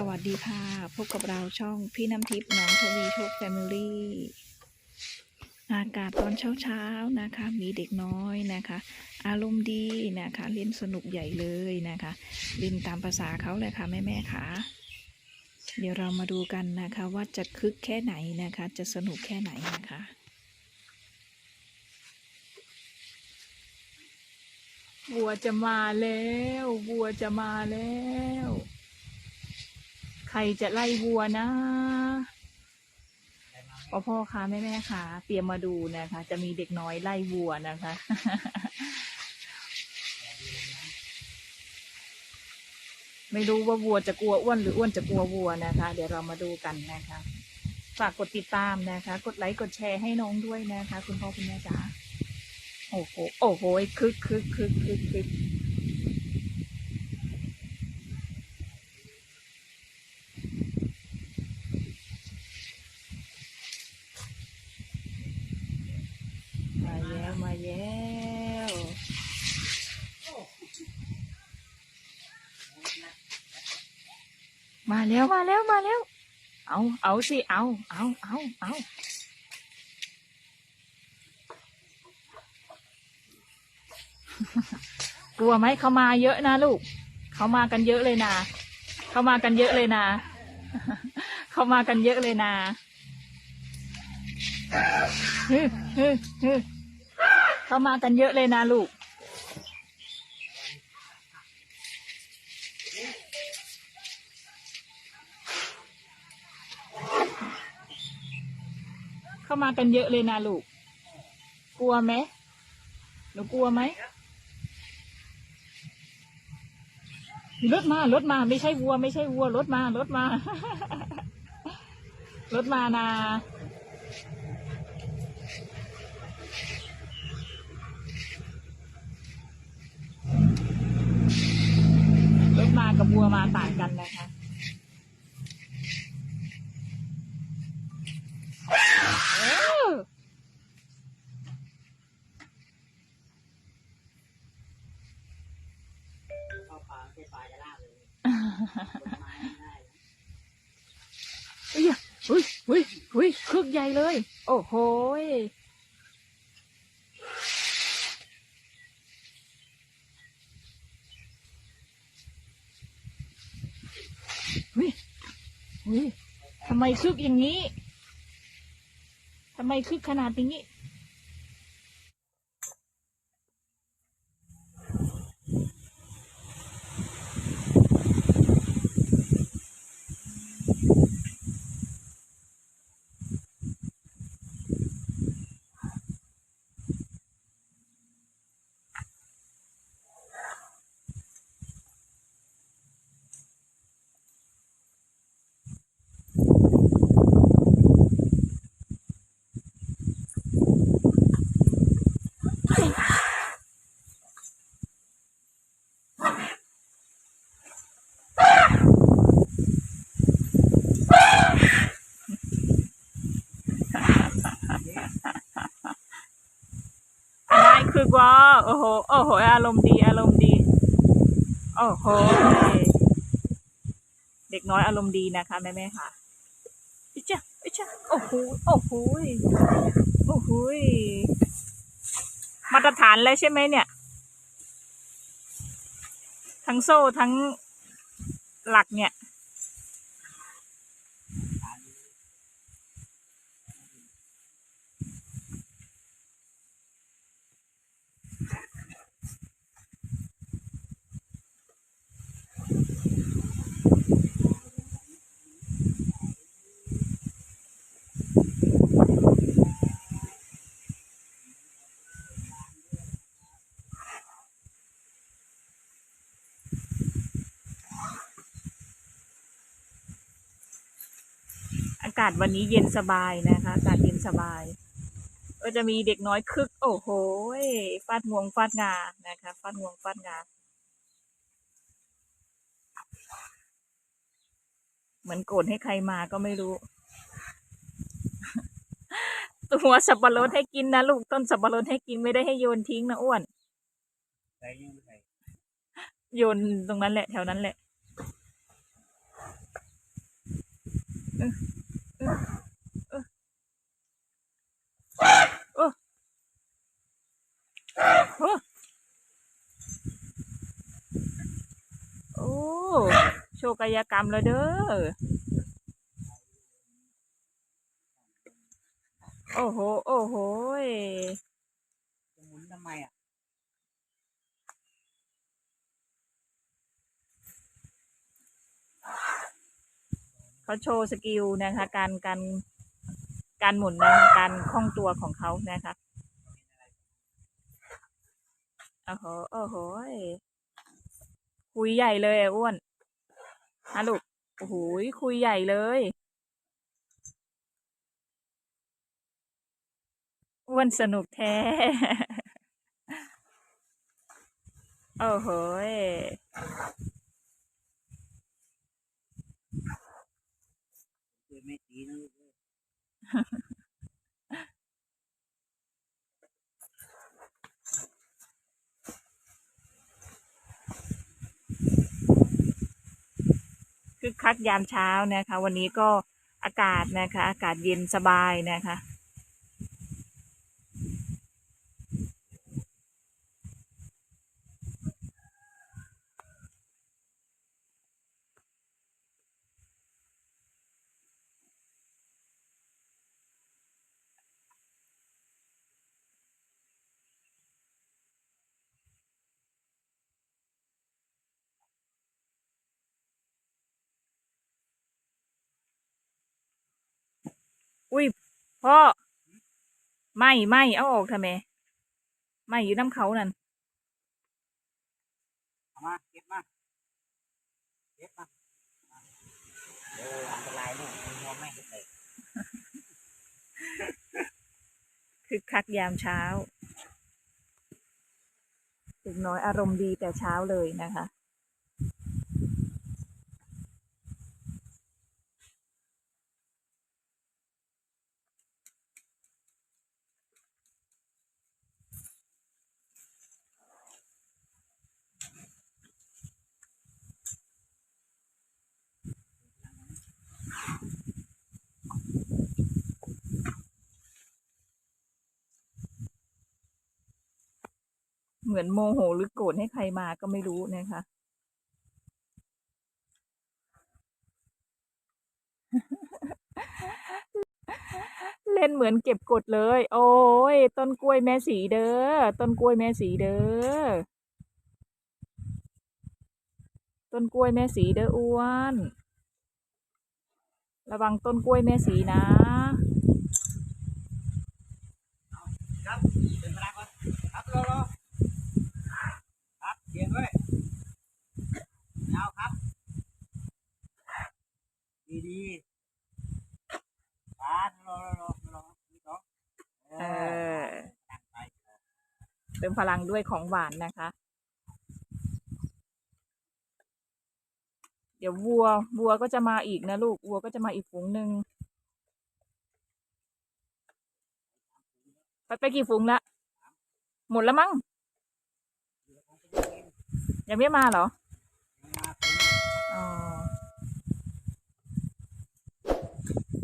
สวัสดีค่ะ พบกับเราช่องพี่น้ำทิพย์น้องทวีโชคแฟมิลี่อากาศตอนเช้าๆนะคะ มีเด็กน้อยนะคะ อารมณ์ดีนะคะ เล่นสนุกใหญ่เลยนะคะเล่นตามภาษาเขาเลยค่ะแม่แม่ๆค่ะ เดี๋ยวเรามาดูกันนะคะ ว่าจะคึกแค่ไหนนะคะ จะสนุกแค่ไหนนะคะวัวจะมาแล้ววัวจะมาแล้ว ใครจะไล่วัวนะพ่อพ่อคะแม่แม่คะเตรียมมาดูนะคะ จะมีเด็กน้อยไล่วัวนะคะ ไม่รู้ว่าวัวจะกลัวอ้วนหรืออ้วนจะกลัววัวนะคะ เดี๋ยวเรามาดูกันนะคะฝากกดติดตามนะคะ กดไลค์กดแชร์ให้น้องด้วยนะคะ คุณพ่อคุณแม่จ๋าโอ้โหโอ้โหคึกคึกคึกคึกคึก มาแล้วมาแล้วมาแล้วมาแล้วมาแล้ว เอาเอาสิเอาเอาเอาเอากลัวไหมเขามาเยอะนะลูกเขามากันเยอะเลยนะเขามากันเยอะเลยนะเขามากันเยอะเลยนะฮึฮึฮึ เขามากันเยอะเลยนะลูก เข้ามากันเยอะเลยนะลูก กลัวไหมหนูกลัวไหมรถมารถมาไม่ใช่วัว ไม่ใช่วัวรถมารถมารถมานะ รถมากับวัวมาต่างกันนะคะเออเข้าป่าไม่ใช่ป่าจะล่าเลยต้นไม้ไม่ได้นะเอ้ยอุ้ยอุ้ยอุ้ยคึกใหญ่เลย โอ้โหยอุ้ยอุ้ย ทำไมคึกอย่างนี้ทำไมคึกขนาดนี้ ได้คือว่าโอ้โหโอ้โหอารมณ์ดีอารมณ์ดีโอ้โหเด็กน้อยอารมณ์ดีนะคะแม่แม่ค่ะอิจ้าอิจ้าโอ้โหโอ้โหโอ้โหมาตรฐานเลยใช่ไหมเนี่ย ทั้งโซ่ทั้งหลักเนี่ยากาศวันนี้เย็นสบายนะคะอากาศเย็นสบาย ก็จะมีเด็กน้อยคึก โอ้โหฟาดงวงฟาดงานะคะฟาดงวงฟาดงาเหมือนโกรธให้ใครมาก็ไม่รู้ ตัวสับปะรดให้กินนะลูกต้นสับปะรดให้กินไม่ได้ให้โยนทิ้งนะอ้วนโยนตรงนั้นแหละแถวนั้นแหละเออเออเออเออเออ โอ้โชว์กายกรรมแล้วเด้อ โอ้โห โอ้โหยจะหมุนทำไมอะเขาโชว์สกิลนะคะ การการการหมุนนะคะการคล่องตัวของเขานะคะ โอ้โห โอ้โหยคุยใหญ่เลยอ้วนฮะลูกโอ้โหยคุยใหญ่เลยอ้วนสนุกแท้ โอ้โหยเกิดไม่ตีนะลูก พักยามเช้านะคะ วันนี้ก็อากาศนะคะ อากาศเย็นสบายนะคะ อุ้ยพ่อไม่ไม่เอาออกทำไมไม่อยู่น้ำเขานั่นเอามาเก็บมาเก็บมาเอออันตรายเนี่ยมันมองไม่เห็นเลยคึกคักยามเช้าเด็กน้อยอารมณ์ดีแต่เช้าเลยนะคะ เหมือนโมโหหรือโกรธให้ใครมาก็ไม่รู้นะคะเล่นเหมือนเก็บกดเลย โอ้ย ต้นกล้วยแม่สีเด้อ ต้นกล้วยแม่สีเด้อ ต้นกล้วยแม่สีเด้ออ้วน ระวังต้นกล้วยแม่สีนะ ครับเป็นพลัก่อนครับรอรอ ขียนไว้ยาวครับ ดีดีๆปาดรอรอรอรอมีสองเอเอออตั้งใจเติมพลังด้วยของหวานนะคะ เดี๋ยววัววัวก็จะมาอีกนะลูกวัวก็จะมาอีกฝูงหนึ่งไปไปกี่ฝูงละหมดแล้วมั้ง ยังไม่มาเหรอ